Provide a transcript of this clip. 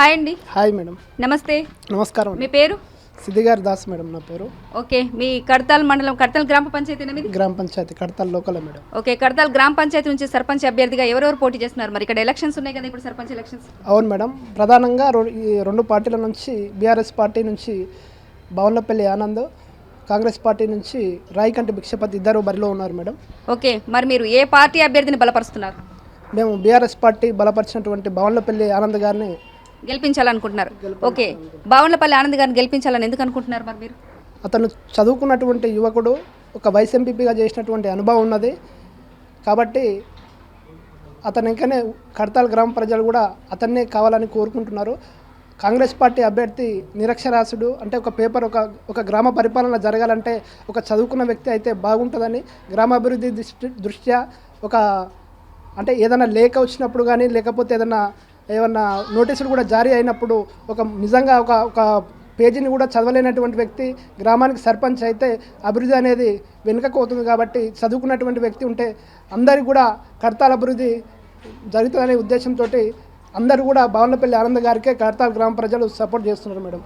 Hi అండి. Hi madam. నమస్తే. నమస్కారం మీ పేరు? సిద్ధిగారి దాస్ మేడం నా పేరు. ఓకే మీ కడతాల్ మండలం కడతాల్ గ్రామ పంచాయతీ మీది? గ్రామ panchayat Kadthal local madam. Okay Kadthal గ్రామ పంచాయతీ నుంచి సర్పంచ్ అభ్యర్థిగా ఎవరెవరు పోటీ చేస్తున్నారు? మరి ఇక్కడ ఎలక్షన్స్ ఉన్నాయి కదా ఇప్పుడు సర్పంచ్ ఎలక్షన్స్. అవును మేడం. ప్రధానంగా రెండు పార్టీల నుంచి బీఆర్ఎస్ పార్టీ నుంచి భవన్లపల్లి ఆనంద్ కాంగ్రెస్ పార్టీ నుంచి రాయికంటి భిక్షపతి ఇద్దరు బరిలో ఉన్నారు మేడం. ఓకే మరి మీరు ఏ పార్టీ అభ్యర్థిని బలపరుస్తున్నారు? మేము బీఆర్ఎస్ పార్టీ బలపరిచినటువంటి భవన్లపల్లి ఆనంద్ గారిని గెలిపించాలనుకుంటున్నారు. ఓకే. బావన్లపల్లి ఆనంద్ గారిని గెలిపించాలని ఎందుకు అనుకుంటున్నారు మరి మీరు? అతను చదువుకున్నటువంటి యువకుడు ఒక వైస్ ఎంపీపీగా చేసినటువంటి అనుభవం ఉన్నది. కాబట్టి అతను ఇంకనే కడతాల్ గ్రామ ప్రజలు కూడా అతన్నే కావాలని కోరుకుంటున్నారు. కాంగ్రెస్ పార్టీ అభ్యర్థి నిరక్షరాస్యుడు అంటే ఒక పేపర్ ఒక ఒక గ్రామ పరిపాలన జరగాలంటే ఒక చదువుకున్న వ్యక్తి అయితే బాగుంటుందని గ్రామాభివృద్ధి దృష్టి దృష్ట్యా ఒక అంటే ఏదైనా లేఖ వచ్చినప్పుడు కానీ లేకపోతే ఏదైనా ఏమన్నా నోటీసులు కూడా జారీ అయినప్పుడు ఒక నిజంగా ఒక ఒక పేజీని కూడా చదవలేనటువంటి వ్యక్తి గ్రామానికి సర్పంచ్ అయితే అభివృద్ధి అనేది వెనుకకు అవుతుంది కాబట్టి చదువుకున్నటువంటి వ్యక్తి ఉంటే అందరికి కూడా కడతాల అభివృద్ధి జరుగుతుందనే ఉద్దేశంతో అందరూ కూడా భవనపల్లి ఆనంద్ గారికే కడతాల్ గ్రామ ప్రజలు సపోర్ట్ చేస్తున్నారు మేడం.